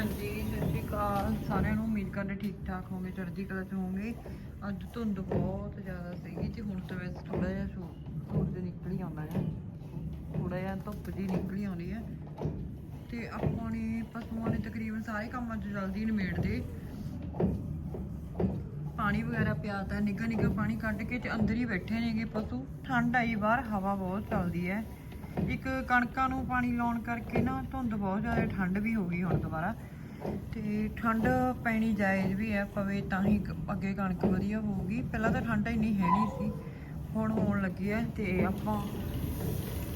ਹਾਂਜੀ, ਸਤਿ ਸ਼੍ਰੀ ਅਕਾਲ। ਸਾਰਿਆਂ ਨੂੰ ਉਮੀਦ ਕਰਦੇ ਠੀਕ ਠਾਕ ਹੋਗੇ ਚੜ੍ਹਦੀ ਕਲਾ ਚ ਹੋਗੇ ਅੱਜ ਧੁੰਦ ਬਹੁਤ ਜ਼ਿਆਦਾ ਸੀਗੀ ਤੇ ਹੁਣ ਤਾਂ ਵੈਸੇ ਥੋੜਾ ਜਿਹਾ ਸੂਰਜ ਨਿਕਲ ਆਉਂਦਾ ਹੈ। ਥੋੜਾ ਜਿਹਾ ਧੁੱਪ ਜੀ ਨਿਕਲ ਆਉਂਦੀ ਹੈ। ਤੇ ਆਪਾਂ ਨੇ ਪਸ਼ੂਆਂ ਨੇ ਤਕਰੀਬਨ ਸਾਰੇ ਕੰਮ ਅੱਜ ਜਲਦੀ ਨਿਮੇੜਦੇ ਪਾਣੀ ਵਗੈਰਾ ਪਿਆਤਾ ਨਿੱਘਾ ਨਿੱਘਾ ਪਾਣੀ ਕੱਢ ਕੇ ਤੇ ਅੰਦਰ ਹੀ ਬੈਠੇ ਨੇਗੇ ਪਸ਼ੂ। ਠੰਡ ਆਈ, ਬਾਹਰ ਹਵਾ ਬਹੁਤ ਚੱਲਦੀ ਹੈ। ਇੱਕ ਕਣਕਾਂ ਨੂੰ ਪਾਣੀ ਲਾਉਣ ਕਰਕੇ ਨਾ ਧੁੰਦ ਬਹੁਤ ਜ਼ਿਆਦਾ ਠੰਡ ਵੀ ਹੋ ਗਈ ਹੁਣ ਦੁਬਾਰਾ। ਤੇ ਠੰਡ ਪੈਣੀ ਜਾਇਜ਼ ਵੀ ਹੈ, ਪਵੇ ਤਾਂ ਹੀ ਅੱਗੇ ਕਣਕ ਵਧੀਆ ਹੋਊਗੀ। ਪਹਿਲਾਂ ਤਾਂ ਠੰਡ ਇੰਨੀ ਹੈ ਨਹੀਂ ਸੀ, ਹੁਣ ਹੋਣ ਲੱਗੀ ਹੈ ਤੇ ਆਪਾਂ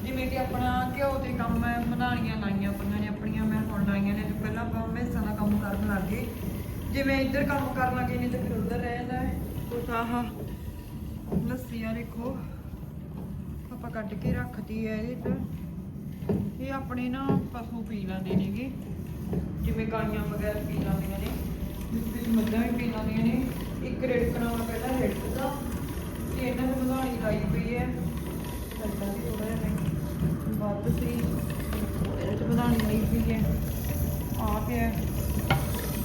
ਜਿਵੇਂ ਕਿ ਆਪਣਾ ਘਿਓ ਦੇ ਕੰਮ ਹੈ ਮਧਾਣੀਆਂ ਲਾਈਆਂ ਪਈਆਂ ਨੇ ਆਪਣੀਆਂ, ਮੈਂ ਹੁਣ ਲਾਈਆਂ ਨੇ ਤੇ ਪਹਿਲਾਂ ਆਪਾਂ ਮੈਸਾਂ ਦਾ ਕੰਮ ਕਰਨ ਲੱਗ। ਗਏ ਜਿਵੇਂ ਇੱਧਰ ਕੰਮ ਕਰਨ ਲੱਗੇ ਨੇ ਤੇ ਫਿਰ ਉੱਧਰ ਰਹਿ ਜਾਂਦਾ ਹੈ। ਕੁਛ ਆਹ ਲੱਸੀਆਂ ਦੇਖੋ, ਆਪਾਂ ਕੱਢ ਕੇ ਰੱਖਦੀ ਹੈ ਇਹਦੇ ਚ ਇਹ ਆਪਣੇ ਨਾ ਪਸ਼ੂ ਪੀ ਲੈਂਦੇ ਨੇਗੇ। ਜਿਵੇਂ ਗਾਈਆਂ ਵਗੈਰਾ ਪੀ ਲੈਂਦੀਆਂ ਨੇ, ਵਿੱਚ ਮੱਝਾਂ ਵੀ ਪੀ ਲੈਂਦੀਆਂ ਨੇ। ਇੱਕ ਰਿੜਕਣਾ ਵਾਲਾ ਪਹਿਲਾਂ ਰਿੜਕਦਾ ਤੇ ਇਹਨਾਂ ਨੂੰ ਵਧਾਣੀ ਲਾਈ ਪਈ ਹੈ। ਲੱਗਾ ਵੀ ਥੋੜਾ ਜਿਹਾ ਵੱਧ ਸੀ। ਇਹਦੇ ਚ ਵਧਾਣੀ ਲਾਈ ਪਈ ਹੈ। ਆ ਪਿਆ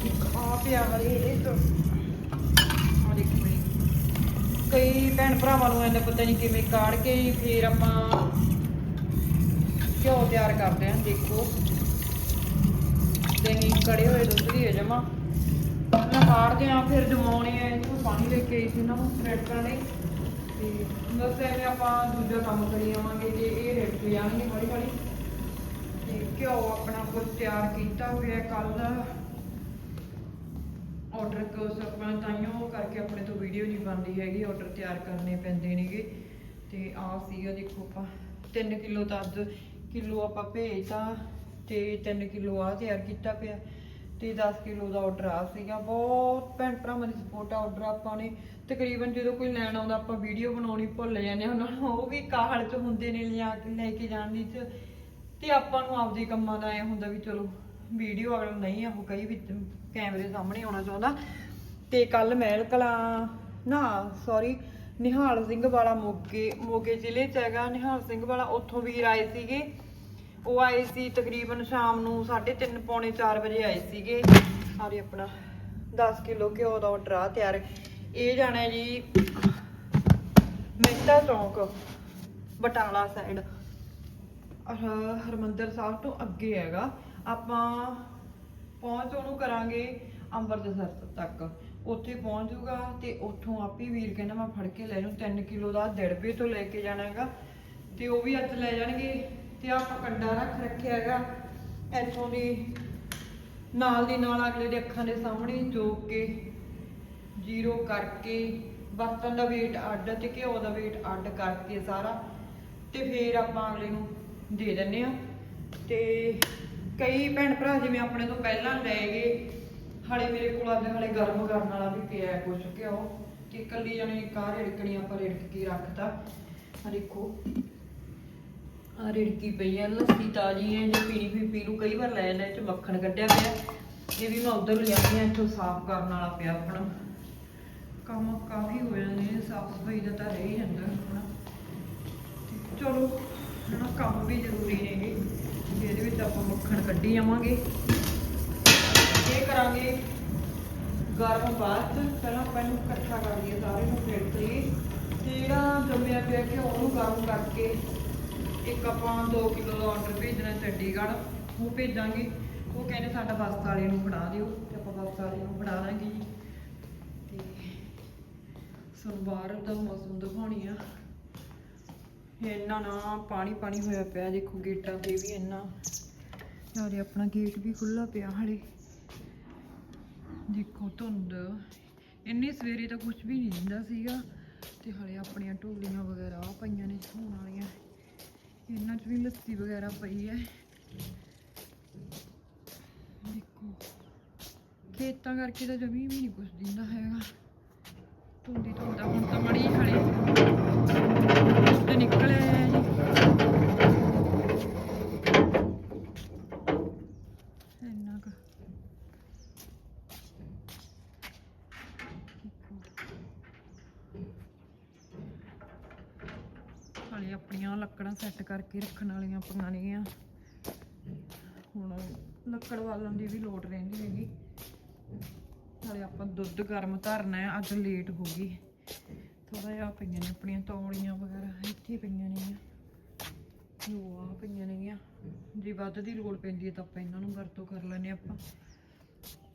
ਇੱਕ ਆ ਪਿਆ ਵਾਲੀ ਇਹ ਤੋਂ ਆ ਦੇਖੋ ਜੀ। ਕਈ ਭੈਣ ਭਰਾਵਾਂ ਨੂੰ ਇਹਦਾ ਪਤਾ ਨਹੀਂ ਕਿਵੇਂ ਕਾੜ ਕੇ ਫੇਰ ਆਪਾਂ ਘਿਓ ਤਿਆਰ ਕਰਦੇ ਹਾਂ, ਦੇਖੋ। ਦਹੀਂ ਕੜੇ ਹੋਏ ਦੁੱਧ ਦੀ ਹੈ ਜਮਾ। ਪਹਿਲਾਂ ਕਾੜਦੇ ਆ ਫਿਰ ਜਮਾਉਣੇ ਆ ਇਹਨੂੰ ਪਾਣੀ ਲੈ ਕੇ ਆਈ ਸੀ ਨਾ ਰੈਡਕਾਂ ਲਈ ਤੇ ਬਸ ਐਵੇਂ ਆਪਾਂ ਦੂਜਾ ਕੰਮ ਕਰੀ ਜਾਵਾਂਗੇ, ਤੇ ਇਹ ਰੈਡ ਜਾਣਗੇ ਹੌਲੀ ਹੌਲੀ। ਤੇ ਘਿਓ ਆਪਣਾ ਕੁਝ ਤਿਆਰ ਕੀਤਾ ਹੋਇਆ ਕੱਲ ਆਰਡਰ ਕੋਸ ਆਪਣਾ ਤਾਈਓ ਕਰਕੇ ਆਪਣੇ ਤੋਂ ਵੀਡੀਓ ਨਹੀਂ ਬਣਦੀ ਹੈਗੀ ਆਰਡਰ ਤਿਆਰ ਕਰਨੇ ਪੈਂਦੇ ਨੇਗੇ। ਤੇ ਆ ਸੀਗਾ ਦੇਖੋ ਆਪਾਂ 3 ਕਿਲੋ ਤਾਂ ਅੱਜ ਕਿਲੋ ਆਪਾਂ ਭੇਜਤਾ। ਤੇ 3 ਕਿਲੋ ਆ ਤਿਆਰ ਕੀਤਾ ਪਿਆ ਤੇ 10 ਕਿਲੋ ਦਾ ਆਰਡਰ ਆ ਸੀਗਾ। ਬਹੁਤ ਭੈਣ ਭਰਾਵਾਂ ਦੀ ਸਪੋਰਟ ਆ ਆਰਡਰ ਆਪਾਂ ਨੇ। ਤਕਰੀਬਨ ਜਦੋਂ ਕੋਈ ਲੈਣ ਆਉਂਦਾ ਆਪਾਂ ਵੀਡੀਓ ਬਣਾਉਣੀ ਭੁੱਲ ਜਾਂਦੇ ਹਾਂ। ਉਹਨਾਂ ਨੂੰ ਉਹ ਵੀ ਕਾਹਲ ਚ ਹੁੰਦੇ ਨੇ ਲਿਆ ਕੇ, ਲੈ ਕੇ ਜਾਣ ਦੀ ਤੇ ਆਪਾਂ ਨੂੰ ਆਪਦੇ ਕੰਮਾਂ ਦਾ ਐ ਹੁੰਦਾ ਵੀ ਚਲੋ ਵੀਡੀਓ ਅਗਰ ਨਹੀਂ ਉਹ ਕਈ ਵੀ ਕੈਮਰੇ ਸਾਹਮਣੇ ਆਉਣਾ ਚਾਹੁੰਦਾ। ਤੇ ਕੱਲ ਮਹਿਲ ਕਲਾ ਨਾ ਸੌਰੀ ਨਿਹਾਲ ਸਿੰਘ ਵਾਲਾ ਮੋਗੇ ਮੋਗੇ ਜ਼ਿਲ੍ਹੇ ਚ ਹੈਗਾ। ਨਿਹਾਲ ਸਿੰਘ ਵਾਲਾ ਉੱਥੋਂ ਵੀਰ ਆਏ ਸੀਗੇ। ਉਹ ਆਏ ਸੀ ਤਕਰੀਬਨ ਸ਼ਾਮ ਨੂੰ 3:30 ਪੌਣੇ 4 ਵਜੇ ਆਏ ਸੀਗੇ। ਸਾਰੇ ਆਪਣਾ 10 ਕਿਲੋ ਘਿਓ ਦਾ ਆਰਡਰ ਆ, ਤਿਆਰ। ਇਹ ਜਾਣਾ ਜੀ ਮਹਿਤਾ ਚੌਂਕ, ਬਟਾਲਾ ਸਾਈਡ ਹਰਮੰਦਰ ਸਾਹਿਬ ਤੋਂ ਅੱਗੇ ਹੈਗਾ। ਆਪਾਂ ਪਹੁੰਚ ਉਹਨੂੰ ਕਰਾਂਗੇ ਅੰਮ੍ਰਿਤਸਰ ਤੱਕ। ਉੱਥੇ ਪਹੁੰਚ ਜਾਊਗਾ ਤੇ ਉੱਥੋਂ ਆਪੇ ਵੀਰ ਕਹਿੰਦਾ ਮੈਂ ਫੜ ਕੇ ਲੈ ਜਾਊਂ। 3 ਕਿਲੋ ਦਾ ਦੜਬੇ ਤੋਂ ਲੈ ਕੇ ਜਾਣਾ ਹੈਗਾ। ਤੇ ਉਹ ਵੀ ਅੱਜ ਲੈ ਜਾਣਗੇ। ਤੇ ਆਪਾਂ ਕੰਡਾ ਰੱਖ ਰੱਖਿਆ ਹੈਗਾ। ਇੱਥੋਂ ਦੀ ਨਾਲ ਦੀ ਨਾਲ ਅਗਲੇ ਦੇ ਅੱਖਾਂ ਦੇ ਸਾਹਮਣੇ ਜੋਕ ਕੇ, ਜ਼ੀਰੋ ਕਰਕੇ, ਬਰਤਨ ਦਾ weight ਅੱਡ ਤੇ ਘਿਓ ਦਾ weight ਅੱਡ ਕਰਕੇ ਸਾਰਾ। ਤੇ ਫਿਰ ਆਪਾਂ ਅਗਲੇ ਨੂੰ ਦੇ ਦਿੰਨੇ ਆ ਤੇ ਕਈ ਭੈਣ ਭਰਾ ਜਿਵੇਂ ਆਪਣੇ ਤੋਂ ਪਹਿਲਾਂ ਲੈ ਗਏ, ਹਲੇ ਮੇਰੇ ਕੋਲ ਅੱਜ ਹਲੇ ਗਰਮ ਕਰਨ ਵਾਲਾ ਵੀ ਪਿਆ ਕੁਛ ਕੁਛ ਉਹ ਕਿ ਇਕੱਲੀ ਜਣੇ ਕਾਰ ਰਿੜਕਣੀ ਆਪਾਂ ਰੜਕ ਕੇ ਰੱਖਤਾ। ਆ ਦੇਖੋ। ਆ ਰਿੜਕੀ ਪਈ ਆ, ਲੱਸੀ ਤਾਜੀ ਹੈ ਜੇ ਪੀਣੀ ਵੀ ਪੀ ਲੂ ਕਈ ਵਾਰ ਲੈ ਜਾਂਦਾ, ਇਹ ਚ ਮੱਖਣ ਕੱਢਿਆ ਪਿਆ। ਇਹ ਵੀ ਮੈਂ ਉਧਰ ਲਿਆਉਂਦੀ ਆ, ਇੱਥੋਂ ਸਾਫ਼ ਕਰਨ ਵਾਲਾ ਪਿਆ ਆਪਣਾ। ਕੰਮ ਕਾਫੀ ਹੋ ਜਾਂਦੇ ਨੇ ਸਾਫ਼ ਸਫ਼ਾਈ ਦਾ ਤਾਂ ਰਹਿ ਜਾਂਦਾ ਆਪਣਾ। ਤੇ ਚਲੋ, ਹਨਾ, ਕੰਮ ਵੀ ਜ਼ਰੂਰੀ ਨੇ ਇਹਦੇ ਵਿੱਚ ਆਪਾਂ ਮੱਖਣ ਕੱਢੀ ਜਾਵਾਂਗੇ। ਇਹ ਕਰਾਂਗੇ ਗਰਮ ਬਾਅਦ ਚ ਪਹਿਲਾਂ ਆਪਾਂ ਇਹਨੂੰ ਇਕੱਠਾ ਕਰ ਲਈਏ ਸਾਰੇ ਨੂੰ ਫੇਟ ਲਈਏ ਜਿਹੜਾ ਜੰਮਿਆ ਪਿਆ ਕਿ ਉਹਨੂੰ ਗਰਮ ਕਰਕੇ ਇੱਕ ਆਪਾਂ 2 ਕਿਲੋ ਦਾ ਆਰਡਰ ਭੇਜਣਾ ਚੰਡੀਗੜ੍ਹ, ਉਹ ਭੇਜਾਂਗੇ। ਉਹ ਕਹਿੰਦੇ ਸਾਡਾ ਬੱਸ ਵਾਲੇ ਨੂੰ ਫੜਾ ਦਿਓ ਤੇ ਆਪਾਂ ਬੱਸ ਵਾਲੇ ਨੂੰ ਫੜਾ ਦਾਂਗੇ ਜੀ। ਤੇ ਸਾਨੂੰ ਦਾ ਮੌਸਮ ਦਿਖਾਉਣੀ ਆ। ਇੰਨਾ ਨਾ ਪਾਣੀ ਪਾਣੀ ਹੋਇਆ ਪਿਆ, ਦੇਖੋ ਗੇਟਾਂ ਤੇ ਵੀ ਇੰਨਾ। ਯਾਰੇ ਆਪਣਾ ਗੇਟ ਵੀ ਖੁੱਲਾ ਪਿਆ ਹਲੇ। ਦੇਖੋ ਧੁੰਦ, ਇੰਨੀ ਸਵੇਰੇ ਤਾਂ ਕੁਝ ਵੀ ਨਹੀਂ ਦਿੰਦਾ ਸੀਗਾ। ਤੇ ਹਲੇ ਆਪਣੀਆਂ ਢੋਲੀਆਂ ਵਗੈਰਾ ਪਈਆਂ ਨੇ ਧੋਣ ਵਾਲੀਆਂ। ਇਹਨਾਂ 'ਚ ਵੀ ਲੱਸੀ ਵਗੈਰਾ ਪਈ ਹੈ। ਦੇਖੋ, ਖੇਤਾਂ ਕਰਕੇ ਤਾਂ ਜਮੀ ਵੀ ਨਹੀਂ ਕੁਝ ਦਿੰਦਾ ਹੈਗਾ। ਧੁੰਦੀ ਧੁੰਦਾ ਹੁਣ ਤਾਂ ਮੜੀ ਖੜੇ ਤੇ ਨਿਕਲਿਆ ਹੈ ਜੀ ਇੰਨਾ ਕੁ ਹਾਲੇ ਆਪਣੀਆਂ ਸੈੱਟ ਕਰਕੇ ਰੱਖਣ ਵਾਲੀਆਂ ਪਈਆਂ ਨੇਗੀਆਂ ਹੁਣ ਲੱਕੜ ਲੱਕੜ ਵਾਲਣ ਦੀ ਵੀ ਲੋੜ ਰਹਿੰਦੀ ਹੈਗੀ। ਨਾਲੇ ਆਪਾਂ ਦੁੱਧ ਗਰਮ ਧਰਨਾ ਹੈ, ਅੱਜ ਲੇਟ ਹੋ ਗਈ। ਥੋੜਾ ਜਿਹਾ ਪਈਆਂ ਨੇ ਆਪਣੀਆਂ ਤੌਲੀਆਂ ਵਗੈਰਾ, ਇੱਥੇ ਪਈਆਂ ਨੇ ਉਹ ਆ ਪਈਆਂ ਨੇਗੀਆਂ। ਜੇ ਵੱਧ ਦੀ ਲੋੜ ਪੈਂਦੀ ਹੈ ਤਾਂ ਆਪਾਂ ਇਹਨਾਂ ਨੂੰ ਵਰਤੋਂ ਕਰ ਲੈਨੇ ਆਪਾਂ।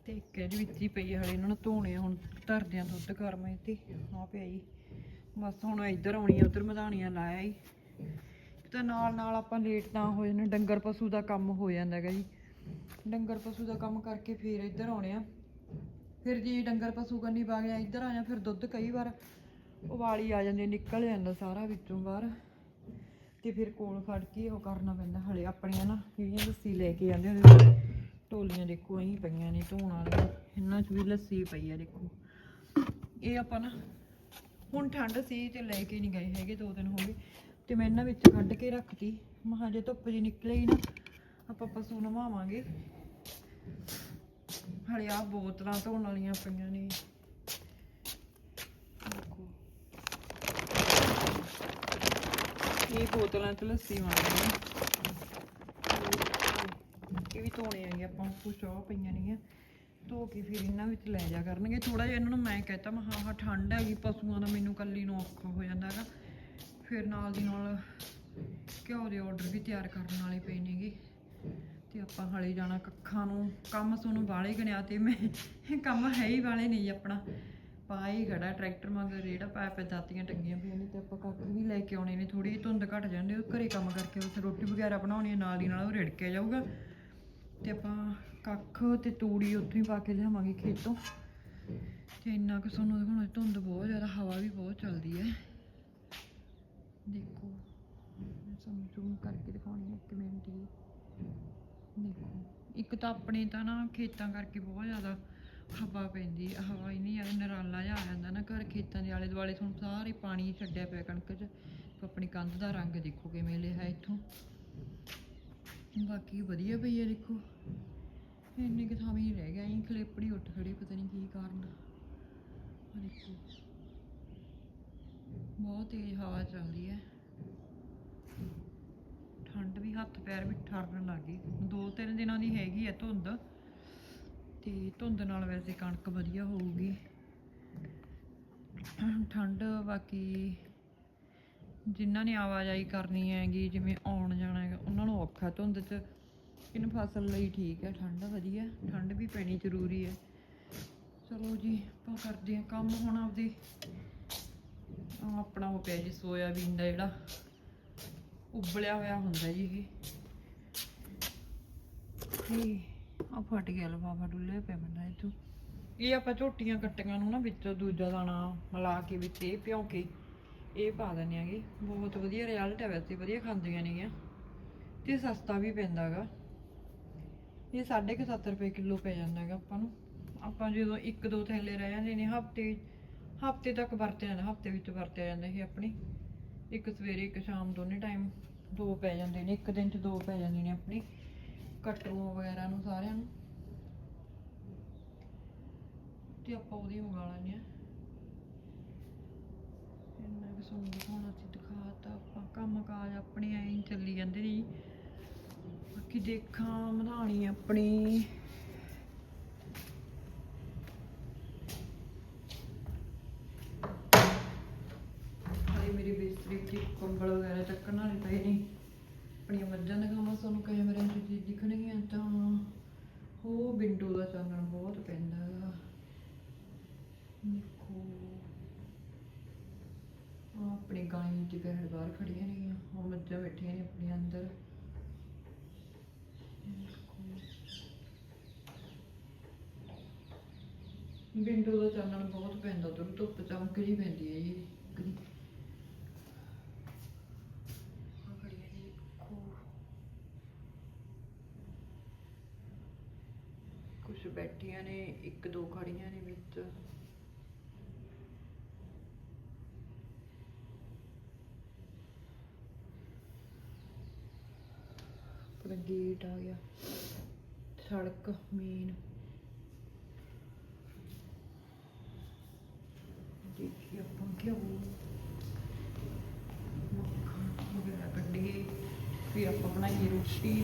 ਤੇ ਇੱਕ ਇਹਦੇ ਵਿੱਚ ਹੀ ਪਈ ਹਲੇ ਇਹਨਾਂ ਨੂੰ ਧੋਣੇ ਹੁਣ ਧਰਦੇ ਆ ਦੁੱਧ ਗਰਮ ਇੱਥੇ ਆ ਪਿਆ ਜੀ। ਬਸ ਹੁਣ ਇੱਧਰ ਆਉਣੀ ਆ, ਉਧਰ ਮਧਾਣੀਆਂ ਲਾਇਆ ਹੀ ਤਾਂ ਨਾਲ ਨਾਲ ਆਪਾਂ ਲੇਟ ਨਾ ਹੋ ਜਾਂਦੇ ਡੰਗਰ ਪਸ਼ੂ ਦਾ ਕੰਮ ਹੋ ਜਾਂਦਾ ਹੈਗਾ ਜੀ। ਡੰਗਰ ਪਸ਼ੂ ਦਾ ਕੰਮ ਕਰਕੇ ਫਿਰ ਇੱਧਰ ਆਉਣੇ ਆ। ਫਿਰ ਜੀ ਡੰਗਰ ਪਸ਼ੂ ਕੰਨੀ ਪਾ ਗਿਆ ਇੱਧਰ ਆ ਜਾ ਫਿਰ ਦੁੱਧ ਕਈ ਵਾਰ ਉਬਾਲੀ ਆ ਜਾਂਦੀ, ਨਿਕਲ ਜਾਂਦਾ ਸਾਰਾ ਵਿੱਚੋਂ ਬਾਹਰ। ਤੇ ਫਿਰ ਕੋਲ ਫੜ ਕੇ ਉਹ ਕਰਨਾ ਪੈਂਦਾ, ਹਲੇ ਆਪਣੀਆਂ ਨਾ, ਜਿਹੜੀਆਂ ਲੱਸੀ ਲੈ ਕੇ ਜਾਂਦੇ ਹੁੰਦੇ ਢੋਲੀਆਂ ਦੇਖੋ, ਐਂ ਪਈਆਂ ਨੇ, ਧੋਣ ਵਾਲੀਆਂ। ਇਹਨਾਂ 'ਚ ਵੀ ਲੱਸੀ ਪਈ ਆ ਦੇਖੋ। ਇਹ ਆਪਾਂ ਨਾ, ਹੁਣ ਠੰਡ ਸੀ ਤੇ ਲੈ ਕੇ ਨਹੀਂ ਗਏ ਹੈਗੇ, ਦੋ ਦਿਨ ਹੋ ਗਏ। ਤੇ ਮੈਂ ਇਹਨਾਂ ਵਿੱਚ ਕੱਢ ਕੇ ਰੱਖਤੀ। ਮਹਾਂ ਜੇ ਧੁੱਪ ਜੀ ਨਿਕਲੇ ਹੀ ਨਾ, ਆਪਾਂ ਪਸ਼ੂ ਨਵਾਵਾਂਗੇ। ਹਲੇ ਆ ਬੋਤਲਾਂ ਧੋਣ ਵਾਲੀਆਂ ਪਈਆਂ ਨੇ। ਦੇਖੋ। ਇਹ ਬੋਤਲਾਂ ਚ ਲੱਸੀ ਮਾਰਨੀ ਇਹ ਵੀ ਧੋਣੇ ਆਂਗੇ ਆਪਾਂ ਕੁਛ ਉਹ ਪਈਆਂ ਨੇਗੀਆਂ। ਧੋ ਕੇ ਫਿਰ ਇਹਨਾਂ ਵਿੱਚ ਲੈ ਜਾ ਕਰਨਗੇ। ਥੋੜਾ ਜਿਹਾ ਇਹਨਾਂ ਨੂੰ ਮੈਂ ਕਹਤਾ, ਮੈਂ ਹਾਂ ਹਾਂ ਠੰਡ ਹੈਗੀ, ਪਸ਼ੂਆਂ ਦਾ ਮੈਨੂੰ ਕੱਲੀ ਨੂੰ ਔਖਾ ਹੋ ਜਾਂਦਾ ਹੈਗਾ। ਫਿਰ ਨਾਲ ਦੀ ਨਾਲ ਘਿਓ ਦੇ ਆਰਡਰ ਵੀ ਤਿਆਰ ਕਰਨ ਵਾਲੇ ਪਏ ਨੇਗੇ। ਤੇ ਆਪਾਂ ਹਲੇ ਜਾਣਾ ਕੱਖਾਂ ਨੂੰ। ਕੰਮ ਸਾਨੂੰ ਬਾਲੇ ਗਣਿਆ ਤੇ ਮੈਂ। ਕੰਮ ਹੈ ਹੀ ਵਾਲੇ ਨਹੀਂ ਆਪਣਾ। ਪਾਈ ਖੜਾ ਟਰੈਕਟਰ ਮਗਰ ਜਿਹੜਾ ਪਾਇਆ ਪਿਆ, ਦਾਤੀਆਂ ਟੰਗੀਆਂ ਪਈਆਂ ਨੇ ਤੇ ਆਪਾਂ ਕੱਖ ਵੀ ਲੈ ਕੇ ਆਉਣੇ ਨੇ। ਥੋੜੀ ਜਿਹੀ ਧੁੰਦ ਘਟ ਜਾਂਦੀ ਉਹ ਘਰੇ ਕੰਮ ਕਰਕੇ ਉੱਥੇ ਰੋਟੀ ਵਗੈਰਾ ਬਣਾਉਣੀ ਹੈ ਨਾਲ ਦੀ ਨਾਲ ਉਹ ਰਿੜਕਿਆ ਜਾਊਗਾ। ਤੇ ਆਪਾਂ ਕੱਖ ਤੇ ਤੂੜੀ ਉੱਥੋਂ ਹੀ ਪਾ ਕੇ ਲਿਆਵਾਂਗੇ ਖੇਤੋਂ। ਤੇ ਇੰਨਾ ਕੁ ਸਾਨੂੰ ਦਿਖਾਉਣਾ ਧੁੰਦ ਬਹੁਤ ਜ਼ਿਆਦਾ, ਹਵਾ ਵੀ ਬਹੁਤ ਚੱਲਦੀ ਹੈ। ਦੇਖੋ, ਮੈਂ ਤੁਹਾਨੂੰ ਜ਼ੂਮ ਕਰਕੇ ਦਿਖਾਉਣੀ ਹੈ ਇੱਕ ਮਿੰਟ ਹੀ। ਦੇਖੋ, ਇੱਕ ਤਾਂ ਆਪਣੇ ਤਾਂ ਨਾ ਖੇਤਾਂ ਕਰਕੇ ਬਹੁਤ ਜ਼ਿਆਦਾ ਹਵਾ ਪੈਂਦੀ ਹਵਾ ਹੀ ਨਹੀਂ ਆ, ਨਰਾਲਾ ਜਿਹਾ ਆ ਜਾਂਦਾ ਨਾ ਘਰ ਖੇਤਾਂ ਦੇ ਆਲੇ ਦੁਆਲੇ, ਤੁਹਾਨੂੰ ਸਾਰੇ ਪਾਣੀ ਛੱਡਿਆ ਪਿਆ ਕਣਕ 'ਚ। ਆਪਣੀ ਕੰਧ ਦਾ ਰੰਗ ਦੇਖੋ ਕਿਵੇਂ ਲਿਆ ਇੱਥੋਂ। ਬਾਕੀ ਵਧੀਆ ਪਈ ਹੈ ਦੇਖੋ। ਇੰਨੇ ਕੁ ਥਾਂ ਹੀ ਰਹਿ ਗਿਆ ਇਹ ਖਲੇਪੜੀ ਉੱਠ ਖੜੀ, ਪਤਾ ਨਹੀਂ ਕੀ ਕਾਰਨ। ਦੇਖੋ। ਬਹੁਤ ਤੇਜ਼ ਹਵਾ ਚੱਲਦੀ ਹੈ। ਠੰਡ ਵੀ ਹੱਥ ਪੈਰ ਵੀ ਠਰਨ ਲੱਗ ਗਈ। ਦੋ ਤਿੰਨ ਦਿਨਾਂ ਦੀ ਹੈਗੀ ਹੈ ਧੁੰਦ ਤੇ ਧੁੰਦ ਨਾਲ ਵੈਸੇ ਕਣਕ ਵਧੀਆ ਹੋਊਗੀ। ਠੰਡ ਬਾਕੀ ਜਿਨ੍ਹਾਂ ਨੇ ਆਵਾਜਾਈ ਕਰਨੀ ਹੈਗੀ, ਜਿਵੇਂ ਆਉਣ ਜਾਣਾ ਹੈਗਾ, ਉਹਨਾਂ ਨੂੰ ਔਖਾ ਧੁੰਦ 'ਚ। ਇਹਨ ਫਸਲ ਲਈ ਠੀਕ ਹੈ, ਠੰਡ ਵਧੀਆ ਠੰਡ ਵੀ ਪੈਣੀ ਜ਼ਰੂਰੀ ਹੈ। ਚਲੋ ਜੀ, ਆਪਾਂ ਕਰਦੇ ਹਾਂ ਕੰਮ ਹੁਣ ਆਪਦੇ। ਆਪਣਾ ਉਹ ਪਿਆ ਜੀ ਸੋਇਆਬੀਨ ਦਾ ਜਿਹੜਾ ਉਬਲਿਆ ਹੋਇਆ ਹੁੰਦਾ ਜੀ ਇਹ। ਤੇ ਆ ਫਟ ਗਿਆ ਲਫਾਫਾ ਡੁੱਲੇ ਪਿਆ ਬੰਦਾ ਇਥੋਂ। ਇਹ ਆਪਾਂ ਝੋਟੀਆਂ ਕੱਟੀਆਂ ਨੂੰ ਨਾ ਵਿੱਚ ਦੂਜਾ ਦਾਣਾ ਮਿਲਾ ਕੇ ਵਿੱਚ ਇਹ ਭਿਉਂ ਕੇ ਇਹ ਪਾ ਦਿੰਦੇ ਆਗੇ ਬਹੁਤ ਵਧੀਆ ਰਿਜ਼ਲਟ ਹੈ ਵੈਸੇ, ਵਧੀਆ ਖਾਂਦੀਆਂ ਨੇ ਨੇਗੀਆਂ ਤੇ ਸਸਤਾ ਵੀ ਪੈਂਦਾ ਗਾ ਇਹ 7.5 ਰੁਪਏ ਕਿਲੋ ਪੈ ਜਾਂਦਾ ਹੈਗਾ ਆਪਾਂ ਨੂੰ। ਆਪਾਂ ਜਦੋਂ ਇੱਕ ਦੋ ਥੈਲੇ ਰਹਿ ਜਾਂਦੇ ਨੇ ਹਫ਼ਤੇ ਹਫ਼ਤੇ ਤੱਕ ਵਰਤਿਆ ਜਾਂਦਾ, ਹਫ਼ਤੇ ਵਿੱਚ ਵਰਤਿਆ ਜਾਂਦਾ ਇਹ ਆਪਣੀ। ਇੱਕ ਸਵੇਰੇ, ਇੱਕ ਸ਼ਾਮ ਦੋਨੇ ਟਾਈਮ ਦੋ ਪੈ ਜਾਂਦੇ ਨੇ, ਇੱਕ ਦਿਨ ਚ ਦੋ ਪੈ ਜਾਂਦੇ ਨੇ ਆਪਣੀ। ਕਟਰੂ ਵਗੈਰਾ ਨੂੰ ਸਾਰਿਆਂ ਨੂੰ। ਤੇ ਆਪਾਂ ਉਹਦੀ ਮੰਗਾ ਲੈਂਦੇ ਆ ਇੰਨਾ ਕਿ ਤੁਹਾਨੂੰ ਦਿਖਾਉਣਾ ਸੀ, ਦਿਖਾਤਾ ਆਪਾਂ। ਕੰਮ ਕਾਜ ਆਪਣੇ ਐਂ ਚੱਲੀ ਜਾਂਦੇ ਨੇ ਬਾਕੀ ਦੇਖਾਂ ਮਧਾਣੀ ਆਪਣੀ ਹਾਲੇ ਮੇਰੀ ਕੰਬਲ ਵਗੈਰਾ ਚੱਕਣ ਵਾਲੇ ਪਏ ਨੇ। ਆਪਣੀਆਂ ਮੱਝਾਂ ਦਿਖਾਵਾਂ ਕੰਮ ਤੁਹਾਨੂੰ ਕੈਮਰਿਆਂ 'ਚ ਜੀ ਦਿਖਣਗੀਆਂ ਤਾਂ ਉਹ ਵਿੰਡੋ ਦਾ ਚਾਨਣ ਬਹੁਤ ਪੈਂਦਾ। ਹੈਗਾ ਦੇਖੋ ਆਪਣੀ ਗਾਂ ਦੀ ਭੈਣ ਬਾਹਰ ਖੜੀਆਂ ਨੇ। ਉਹ ਮੱਝਾਂ ਬੈਠੀਆਂ ਨੇ ਆਪਣੀਆਂ ਅੰਦਰ। ਵਿੰਡੋ ਦਾ ਚਾਨਣ ਬਹੁਤ ਪੈਂਦਾ। ਉਧਰ ਧੁੱਪ ਚਮਕ ਜੀ ਪੈਂਦੀ ਹੈ ਜੀ ਕਦੀ ਆਹ ਖੜੀਆਂ ਨੇ ਦੇਖੋ ਕੁਛ ਬੈਠੀਆਂ ਨੇ, ਇੱਕ ਦੋ ਖੜੀਆਂ ਨੇ ਵਿੱਚ। ਆਪਣਾ ਗੇਟ ਆ ਗਿਆ। ਸੜਕ ਮੇਨ ਦੇਖੀ ਆਪਾਂ ਕਿਉਂ ਮੱਖਣ ਵਗੈਰਾ ਕੱਢੀਏ, ਫਿਰ ਆਪਾਂ ਬਣਾਈਏ ਰੋਟੀ।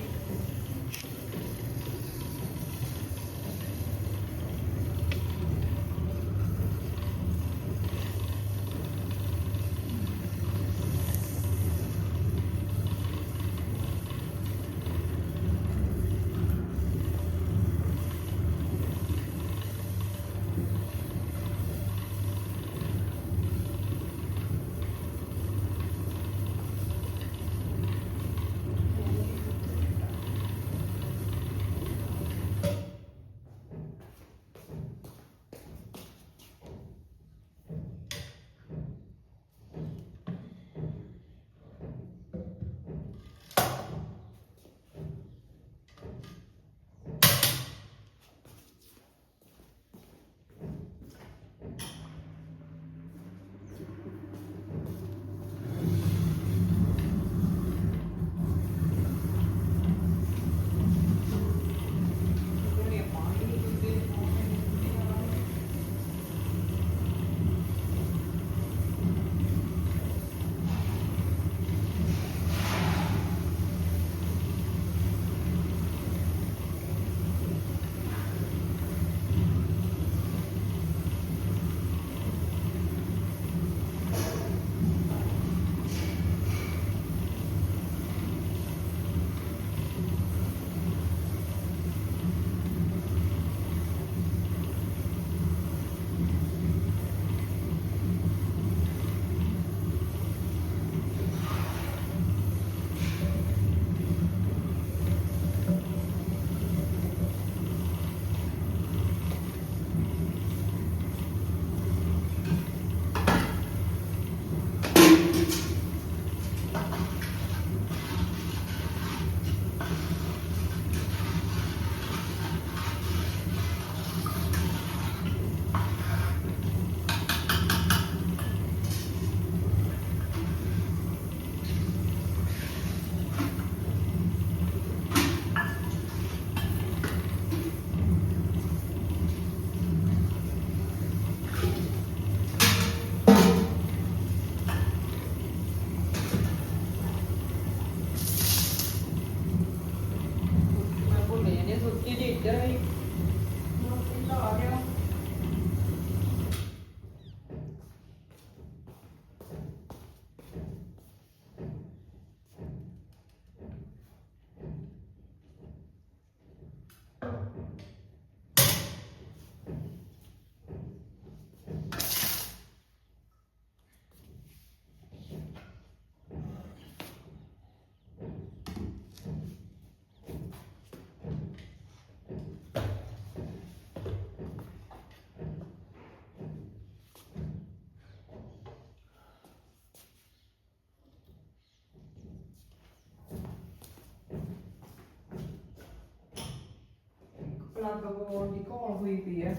ਪਲੱਗ ਬੋਰਡ ਦੀ ਘੋਲ ਹੋਈ ਪਈ ਹੈ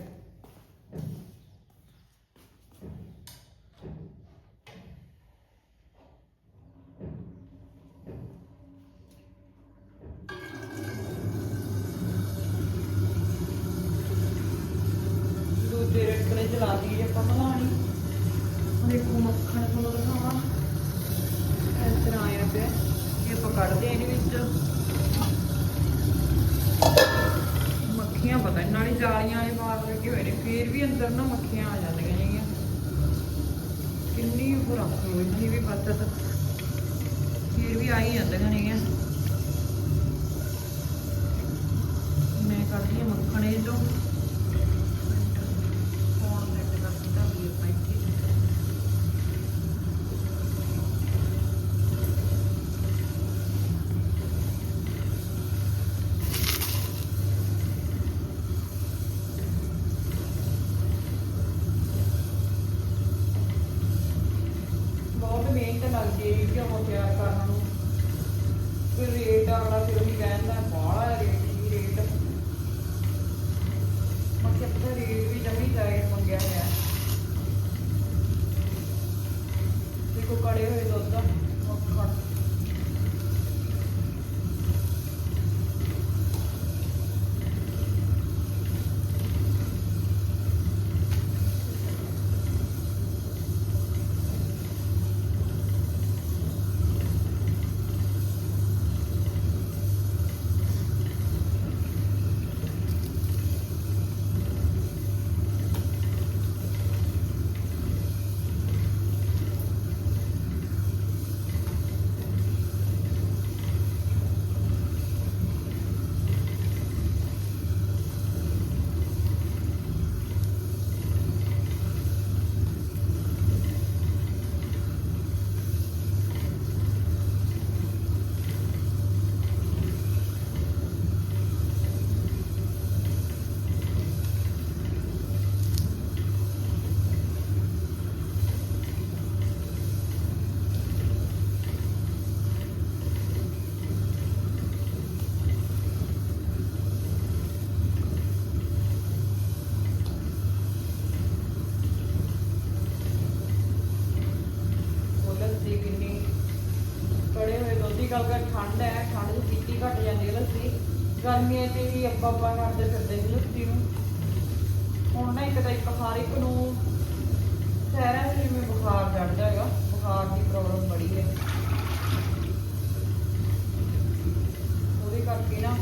ਦੂਜੇ ਰੇਟਲੇ ਚਲਾ ਦਈਏ ਆਪਾਂ ਮਲਾਣੀ ਹੁਣ ਇੱਕ ਮੱਖਣ ਤੁਹਾਨੂੰ ਦਿਖਾਵਾਂ ਇਸ ਤਰ੍ਹਾਂ ਆਇਆ ਪਿਆ ਇਹ ਆਪਾਂ ਕੱਢਦੇ ਹਾਂ ਇਹਦੇ ਵਿੱਚ ਮੱਖੀਆਂ ਪਤਾ ਨਹੀਂ ਨਾਲੇ ਜਾਲੀਆਂ ਵਾਲੇ ਮਾਰ ਲੱਗੇ ਹੋਏ ਨੇ, ਫੇਰ ਵੀ ਅੰਦਰ ਨਾ ਮੱਖੀਆਂ ਆ ਜਾਂਦੀਆਂ ਨੇਗੀਆਂ ਕਿੰਨੀ ਉਹ ਰੱਖ ਲੋ ਇੰਨੀ ਵੀ ਬਚਤ ਫੇਰ ਵੀ ਆ ਹੀ ਜਾਂਦੀਆਂ ਨੇਗੀਆਂ। ਮੈਂ ਕਰਦੀ ਹਾਂ ਮੱਖਣ ਇਹ ਤੋਂ ਫੋਨ ਸੈੱਟ ਕਰ ਦਿੱਤਾ ਵੀ ਆਪਾਂ ਇੱਥੇ ਬਹੁਤ ਮਿਹਨਤ ਲੱਗਦੀ ਹੈ ਘਿਓ ਤਿਆਰ ਕਰਨ ਨੂੰ ਫਿਰ ਰੇਟ ਆਉਣਾ ਫਿਰ ਉਹੀ ਕਹਿੰਦਾ ਬਾਹਲਾ ਰੇਟ ਹੀ ਰੇਟ ਮੈਂ ਕਿਹਾ ਵੀ ਨਵੀਂ ਜਾਇਜ਼ ਮੰਗਿਆ ਹੋਇਆ ਦੇਖੋ ਕੜੇ ਹੋਏ ਦੁੱਧ ਮੱਖਣ ਉਹ ਲੱਸੀ ਕਿੰਨੀ ਕੜੇ ਹੋਏ ਦੁੱਧ ਦੀ ਗੱਲ ਕਰ ਠੰਡ ਹੈ ਠੰਡ ਚ ਪੀਤੀ ਘਟ ਜਾਂਦੀ ਹੈ ਲੱਸੀ ਗਰਮੀਆਂ 'ਚ ਵੀ ਅੱਬਾ ਅੱਬਾ ਕਰਦੇ ਫਿਰਦੇ ਸੀ ਲੱਸੀ ਨੂੰ ਹੁਣ ਨਾ ਇੱਕ ਤਾਂ ਇੱਕ ਹਰ ਇੱਕ ਨੂੰ ਸ਼ਹਿਰਾਂ 'ਚ ਜਿਵੇਂ ਬੁਖਾਰ ਚੜਦਾ ਹੈਗਾ, ਬੁਖਾਰ ਦੀ ਪ੍ਰੋਬਲਮ ਬੜੀ ਹੈ। ਉਹਦੇ ਕਰਕੇ ਨਾ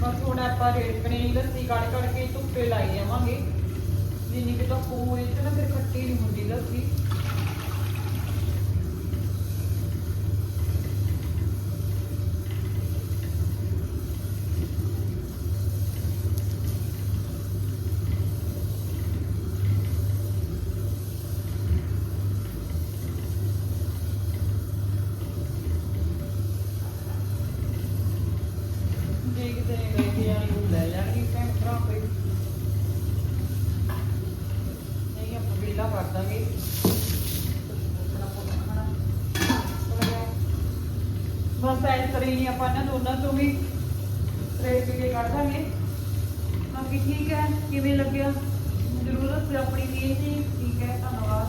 ਬਸ ਹੁਣ ਆਪਾਂ ਰੇੜਕਣੇ ਲੱਸੀ ਕੱਢ ਕੱਢ ਕੇ ਧੁੱਪੇ ਲਾਈ ਜਾਵਾਂਗੇ। ਜਿੰਨੀ ਕਿ ਧੁੱਪ ਹੋਈ ਤੇ ਨਾ ਫਿਰ ਖੱਟੀ ਨਹੀਂ ਹੁੰਦੀ ਲੱਸੀ। ਬਸ ਆਪਾਂ ਇਹਨਾਂ ਦੋਨਾਂ ਤੋਂ ਵੀ। ਰੇਟ ਕੇ ਕੱਢ ਦਾਂਗੇ। ਬਾਕੀ ਠੀਕ ਹੈ, ਕਿਵੇਂ ਲੱਗਿਆ? ਜ਼ਰੂਰ ਦੱਸਿਓ ਆਪਣੀ ਫੀਸ ਜੀ ਠੀਕ ਹੈ, ਧੰਨਵਾਦ।